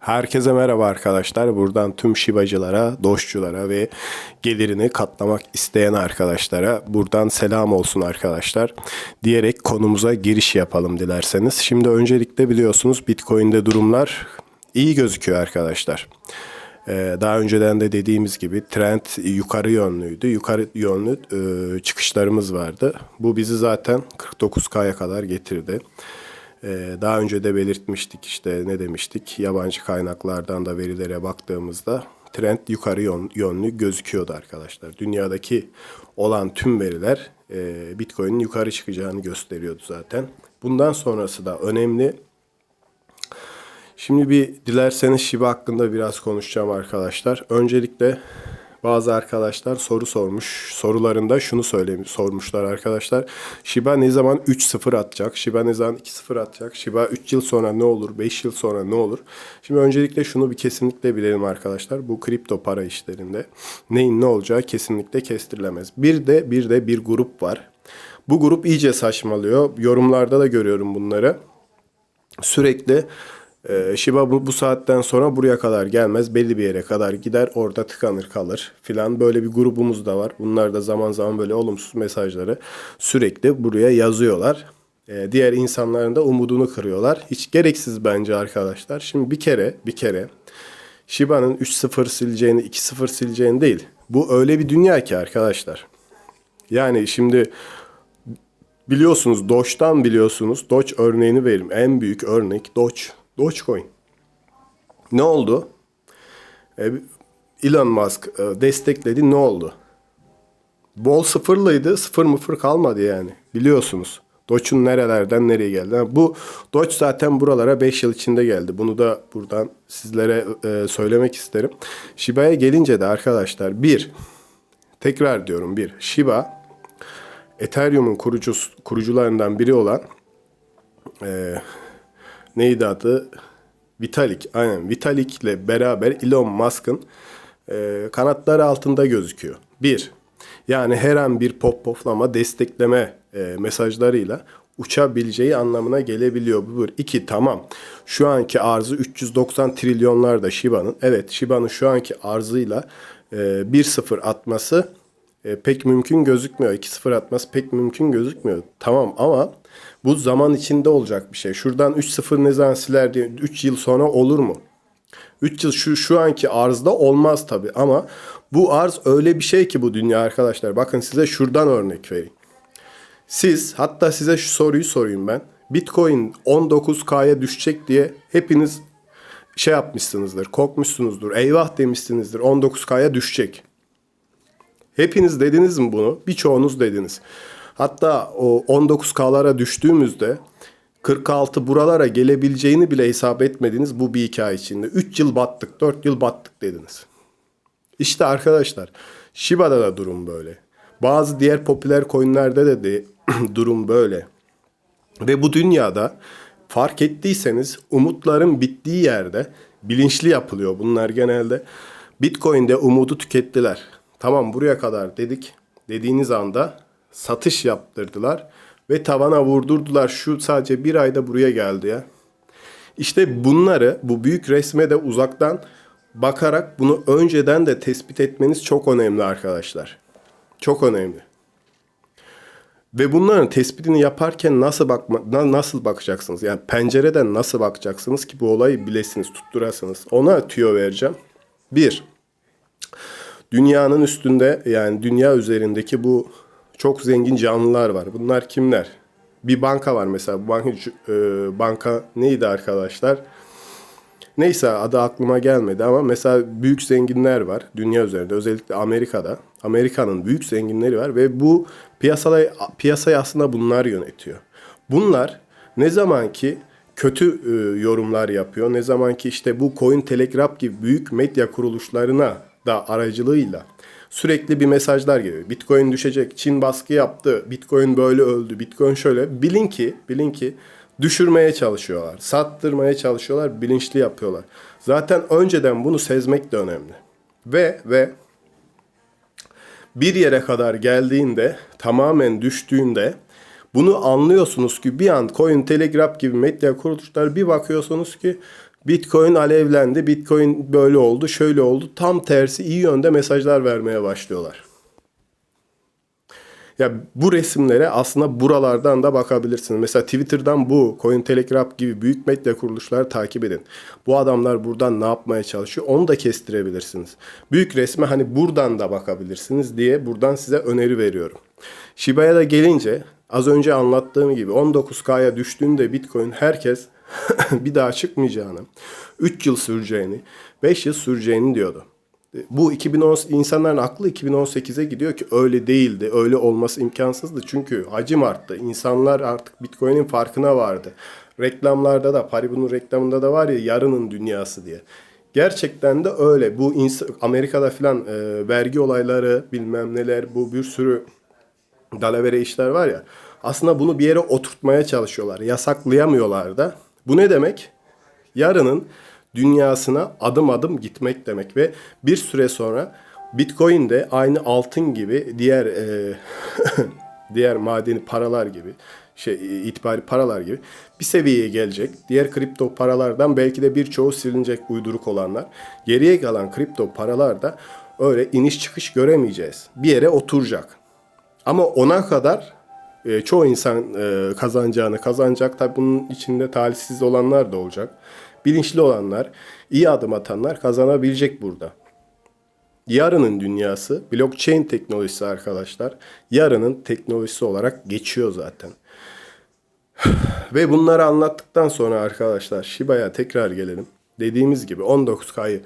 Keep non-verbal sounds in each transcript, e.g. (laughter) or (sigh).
Herkese merhaba arkadaşlar. Buradan tüm şibacılara, doşçulara ve gelirini katlamak isteyen arkadaşlara buradan selam olsun arkadaşlar. Diyerek konumuza giriş yapalım dilerseniz. Şimdi öncelikle biliyorsunuz Bitcoin'de durumlar iyi gözüküyor arkadaşlar. Ee, daha önceden de dediğimiz gibi trend yukarı yönlüydü. Yukarı yönlü e, çıkışlarımız vardı. Bu bizi zaten 49K'ya kadar getirdi. Ee, daha önce de belirtmiştik işte ne demiştik yabancı kaynaklardan da verilere baktığımızda trend yukarı yön- yönlü gözüküyordu arkadaşlar. Dünyadaki olan tüm veriler e, Bitcoin'in yukarı çıkacağını gösteriyordu zaten. Bundan sonrası da önemli. Şimdi bir dilerseniz Shiba hakkında biraz konuşacağım arkadaşlar. Öncelikle bazı arkadaşlar soru sormuş. Sorularında şunu söylemiş, sormuşlar arkadaşlar. Shiba ne zaman 3-0 atacak? Shiba ne zaman 2-0 atacak? Shiba 3 yıl sonra ne olur? 5 yıl sonra ne olur? Şimdi öncelikle şunu bir kesinlikle bilelim arkadaşlar. Bu kripto para işlerinde neyin ne olacağı kesinlikle kestirilemez. Bir de bir de bir grup var. Bu grup iyice saçmalıyor. Yorumlarda da görüyorum bunları sürekli e, Shiba bu, bu saatten sonra buraya kadar gelmez. Belli bir yere kadar gider. Orada tıkanır kalır filan. Böyle bir grubumuz da var. Bunlar da zaman zaman böyle olumsuz mesajları sürekli buraya yazıyorlar. E, diğer insanların da umudunu kırıyorlar. Hiç gereksiz bence arkadaşlar. Şimdi bir kere bir kere Shiba'nın 3-0 sileceğini 2-0 sileceğini değil. Bu öyle bir dünya ki arkadaşlar. Yani şimdi Biliyorsunuz Doge'dan biliyorsunuz. Doge örneğini veririm. En büyük örnek Doge. Dogecoin. Ne oldu? E, Elon Musk e, destekledi. Ne oldu? Bol sıfırlıydı. Sıfır mıfır kalmadı yani. Biliyorsunuz. Doge'un nerelerden nereye geldi. Bu Doge zaten buralara 5 yıl içinde geldi. Bunu da buradan sizlere e, söylemek isterim. Shiba'ya gelince de arkadaşlar bir tekrar diyorum bir Shiba Ethereum'un kurucusu, kurucularından biri olan e, neydi adı? Vitalik. Aynen Vitalik ile beraber Elon Musk'ın e, kanatları altında gözüküyor. Bir, yani her an bir pop poflama destekleme e, mesajlarıyla uçabileceği anlamına gelebiliyor. Bu bir. İki, tamam. Şu anki arzı 390 trilyonlarda Shiba'nın. Evet Shiba'nın şu anki arzıyla e, 1-0 atması e, pek mümkün gözükmüyor. 2-0 atması pek mümkün gözükmüyor. Tamam ama bu zaman içinde olacak bir şey. Şuradan 3-0 ne zaman siler diye 3 yıl sonra olur mu? 3 yıl şu şu anki arzda olmaz tabi ama bu arz öyle bir şey ki bu dünya arkadaşlar. Bakın size şuradan örnek vereyim. Siz hatta size şu soruyu sorayım ben. Bitcoin 19K'ya düşecek diye hepiniz şey yapmışsınızdır, korkmuşsunuzdur, eyvah demişsinizdir 19K'ya düşecek. Hepiniz dediniz mi bunu? Birçoğunuz dediniz. Hatta o 19K'lara düştüğümüzde 46 buralara gelebileceğini bile hesap etmediniz bu bir hikaye içinde. 3 yıl battık, 4 yıl battık dediniz. İşte arkadaşlar Shiba'da da durum böyle. Bazı diğer popüler coinlerde de, de (clears throat) durum böyle. Ve bu dünyada fark ettiyseniz umutların bittiği yerde bilinçli yapılıyor bunlar genelde. Bitcoin'de umudu tükettiler. Tamam buraya kadar dedik. Dediğiniz anda satış yaptırdılar ve tavana vurdurdular. Şu sadece bir ayda buraya geldi ya. İşte bunları bu büyük resme de uzaktan bakarak bunu önceden de tespit etmeniz çok önemli arkadaşlar. Çok önemli. Ve bunların tespitini yaparken nasıl bakma, na- nasıl bakacaksınız? Yani pencereden nasıl bakacaksınız ki bu olayı bilesiniz, tutturasınız. Ona tüyo vereceğim. Bir, dünyanın üstünde yani dünya üzerindeki bu çok zengin canlılar var. Bunlar kimler? Bir banka var mesela. Banka, e, banka neydi arkadaşlar? Neyse adı aklıma gelmedi ama mesela büyük zenginler var dünya üzerinde özellikle Amerika'da. Amerika'nın büyük zenginleri var ve bu piyasayı, piyasayı aslında bunlar yönetiyor. Bunlar ne zaman ki kötü e, yorumlar yapıyor, ne zaman ki işte bu Coin Telegraph gibi büyük medya kuruluşlarına da aracılığıyla sürekli bir mesajlar geliyor. Bitcoin düşecek, Çin baskı yaptı, Bitcoin böyle öldü, Bitcoin şöyle. Bilin ki, bilin ki düşürmeye çalışıyorlar, sattırmaya çalışıyorlar, bilinçli yapıyorlar. Zaten önceden bunu sezmek de önemli. Ve ve bir yere kadar geldiğinde, tamamen düştüğünde bunu anlıyorsunuz ki bir an Coin Telegraph gibi medya kuruluşlar bir bakıyorsunuz ki Bitcoin alevlendi, Bitcoin böyle oldu, şöyle oldu. Tam tersi iyi yönde mesajlar vermeye başlıyorlar. Ya bu resimlere aslında buralardan da bakabilirsiniz. Mesela Twitter'dan bu, Cointelegraph gibi büyük medya kuruluşları takip edin. Bu adamlar buradan ne yapmaya çalışıyor onu da kestirebilirsiniz. Büyük resme hani buradan da bakabilirsiniz diye buradan size öneri veriyorum. Shiba'ya da gelince az önce anlattığım gibi 19K'ya düştüğünde Bitcoin herkes (laughs) bir daha çıkmayacağını, 3 yıl süreceğini, 5 yıl süreceğini diyordu. Bu 2010 insanların aklı 2018'e gidiyor ki öyle değildi. Öyle olması imkansızdı. Çünkü hacim arttı. İnsanlar artık Bitcoin'in farkına vardı. Reklamlarda da Paribu'nun reklamında da var ya yarının dünyası diye. Gerçekten de öyle. Bu Amerika'da filan e, vergi olayları bilmem neler bu bir sürü dalavere işler var ya. Aslında bunu bir yere oturtmaya çalışıyorlar. Yasaklayamıyorlar da. Bu ne demek? Yarının dünyasına adım adım gitmek demek ve bir süre sonra Bitcoin de aynı altın gibi diğer e, (laughs) diğer madeni paralar gibi şey itibari paralar gibi bir seviyeye gelecek. Diğer kripto paralardan belki de birçoğu silinecek uyduruk olanlar. Geriye kalan kripto paralar da öyle iniş çıkış göremeyeceğiz. Bir yere oturacak. Ama ona kadar e, çoğu insan e, kazanacağını kazanacak. Tabi bunun içinde talihsiz olanlar da olacak. Bilinçli olanlar, iyi adım atanlar kazanabilecek burada. Yarının dünyası blockchain teknolojisi arkadaşlar. Yarının teknolojisi olarak geçiyor zaten. (sighs) Ve bunları anlattıktan sonra arkadaşlar Shiba'ya tekrar gelelim. Dediğimiz gibi 19K'yı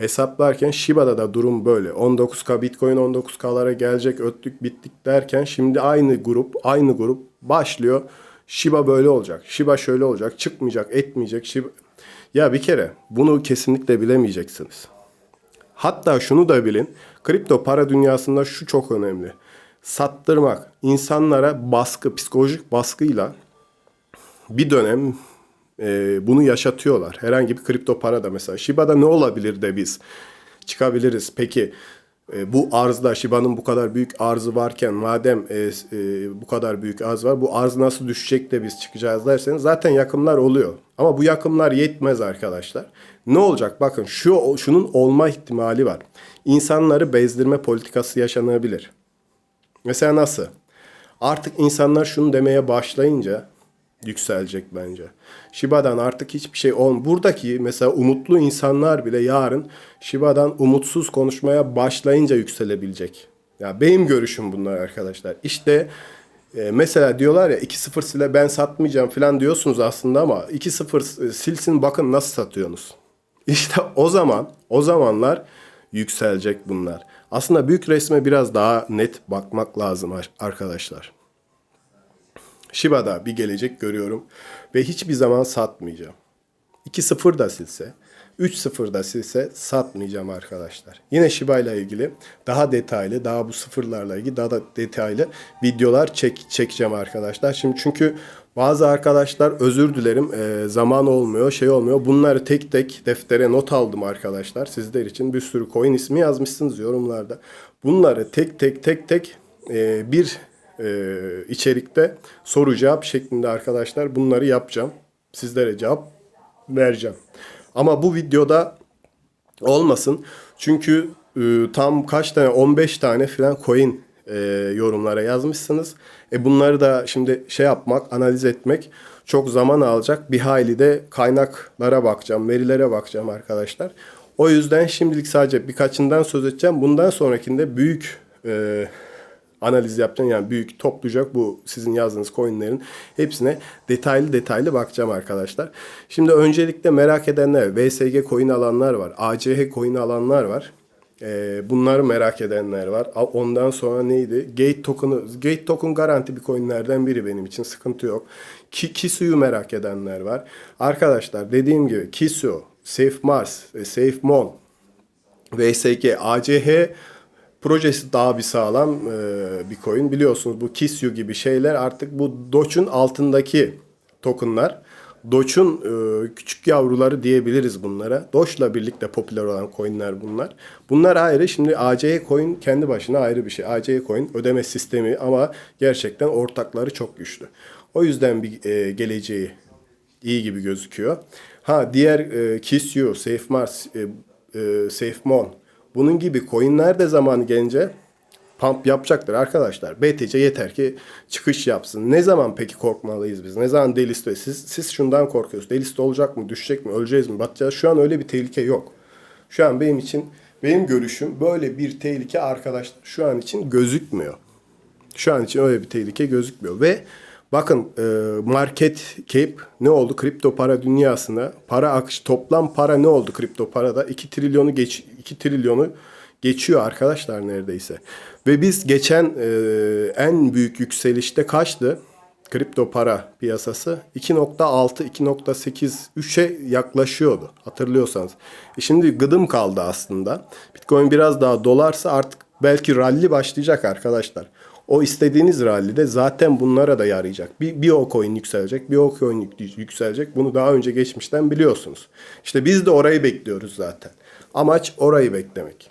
hesaplarken Shiba'da da durum böyle. 19K Bitcoin 19K'lara gelecek öttük bittik derken şimdi aynı grup aynı grup başlıyor. Shiba böyle olacak. Shiba şöyle olacak. Çıkmayacak, etmeyecek. Shiba... Ya bir kere bunu kesinlikle bilemeyeceksiniz. Hatta şunu da bilin. Kripto para dünyasında şu çok önemli. Sattırmak, insanlara baskı, psikolojik baskıyla bir dönem e, bunu yaşatıyorlar. Herhangi bir kripto para da mesela. Shiba'da ne olabilir de biz çıkabiliriz. Peki e, bu arzda Shiba'nın bu kadar büyük arzı varken madem e, e, bu kadar büyük arz var bu arz nasıl düşecek de biz çıkacağız derseniz zaten yakımlar oluyor. Ama bu yakımlar yetmez arkadaşlar. Ne olacak? Bakın şu şunun olma ihtimali var. İnsanları bezdirme politikası yaşanabilir. Mesela nasıl? Artık insanlar şunu demeye başlayınca yükselecek bence. Shiba'dan artık hiçbir şey olm. Buradaki mesela umutlu insanlar bile yarın Shiba'dan umutsuz konuşmaya başlayınca yükselebilecek. Ya benim görüşüm bunlar arkadaşlar. İşte e, mesela diyorlar ya 2-0 sile ben satmayacağım falan diyorsunuz aslında ama 2-0 silsin bakın nasıl satıyorsunuz. (laughs) İşte o zaman o zamanlar yükselecek bunlar. Aslında büyük resme biraz daha net bakmak lazım arkadaşlar. Shiba'da bir gelecek görüyorum ve hiçbir zaman satmayacağım. 2-0 da silse, 3-0 da silse satmayacağım arkadaşlar. Yine Shiba ile ilgili daha detaylı, daha bu sıfırlarla ilgili daha da detaylı videolar çek, çekeceğim arkadaşlar. Şimdi çünkü bazı arkadaşlar özür dilerim e, zaman olmuyor, şey olmuyor. Bunları tek tek deftere not aldım arkadaşlar. Sizler için bir sürü coin ismi yazmışsınız yorumlarda. Bunları tek tek tek tek e, bir e, içerikte soru cevap şeklinde arkadaşlar bunları yapacağım. Sizlere cevap vereceğim. Ama bu videoda olmasın. Çünkü e, tam kaç tane 15 tane falan coin e, yorumlara yazmışsınız. E bunları da şimdi şey yapmak, analiz etmek çok zaman alacak. Bir hayli de kaynaklara bakacağım, verilere bakacağım arkadaşlar. O yüzden şimdilik sadece birkaçından söz edeceğim. Bundan sonrakinde büyük e, analiz yapacağım. Yani büyük toplayacak bu sizin yazdığınız coinlerin hepsine detaylı detaylı bakacağım arkadaşlar. Şimdi öncelikle merak edenler, VSG coin alanlar var. ACH coin alanlar var. Ee, bunları merak edenler var. Ondan sonra neydi? Gate token'ı, Gate token garanti bir coinlerden biri benim için sıkıntı yok. Ki, Kisu'yu merak edenler var. Arkadaşlar dediğim gibi Kisu, Safe Mars, Safe Mon, VSG, ACH projesi daha bir sağlam e, bir coin. Biliyorsunuz bu Kisyu gibi şeyler artık bu Doge'un altındaki tokenlar. Doge'un e, küçük yavruları diyebiliriz bunlara. Doge'la birlikte popüler olan coinler bunlar. Bunlar ayrı. Şimdi ACE coin kendi başına ayrı bir şey. ACE coin ödeme sistemi ama gerçekten ortakları çok güçlü. O yüzden bir e, geleceği iyi gibi gözüküyor. Ha diğer e, Kiss You, Safe Mars, e, e, Safe Mon bunun gibi coinler de zaman gelince pump yapacaktır arkadaşlar. BTC yeter ki çıkış yapsın. Ne zaman peki korkmalıyız biz? Ne zaman deliste? Siz, siz şundan korkuyorsunuz. Deliste olacak mı? Düşecek mi? Öleceğiz mi? Batacağız. Şu an öyle bir tehlike yok. Şu an benim için benim görüşüm böyle bir tehlike arkadaşlar şu an için gözükmüyor. Şu an için öyle bir tehlike gözükmüyor ve bakın e, market cap ne oldu kripto para dünyasında para akış toplam para ne oldu kripto parada 2 trilyonu geç 2 trilyonu geçiyor arkadaşlar neredeyse. Ve biz geçen e, en büyük yükselişte kaçtı? Kripto para piyasası 2.6, 2.8, 3'e yaklaşıyordu hatırlıyorsanız. E şimdi gıdım kaldı aslında. Bitcoin biraz daha dolarsa artık belki rally başlayacak arkadaşlar. O istediğiniz rallide zaten bunlara da yarayacak. Bir, bir o coin yükselecek, bir o coin yük- yükselecek. Bunu daha önce geçmişten biliyorsunuz. İşte biz de orayı bekliyoruz zaten. Amaç orayı beklemek.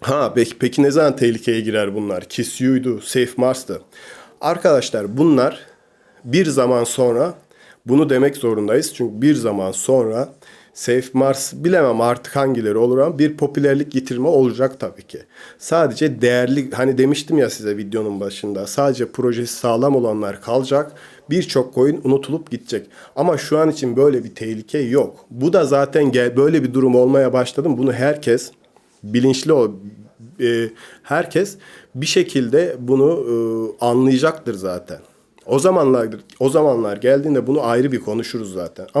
Ha peki, peki ne zaman tehlikeye girer bunlar? Kiss You'ydu, Safe Mars'tı. Arkadaşlar bunlar bir zaman sonra bunu demek zorundayız. Çünkü bir zaman sonra Safe Mars bilemem artık hangileri olur ama bir popülerlik yitirme olacak tabii ki. Sadece değerli hani demiştim ya size videonun başında sadece projesi sağlam olanlar kalacak. Birçok coin unutulup gidecek. Ama şu an için böyle bir tehlike yok. Bu da zaten gel böyle bir durum olmaya başladı. Bunu herkes bilinçli ol e, herkes bir şekilde bunu e, anlayacaktır zaten. O zamanlar o zamanlar geldiğinde bunu ayrı bir konuşuruz zaten. Ama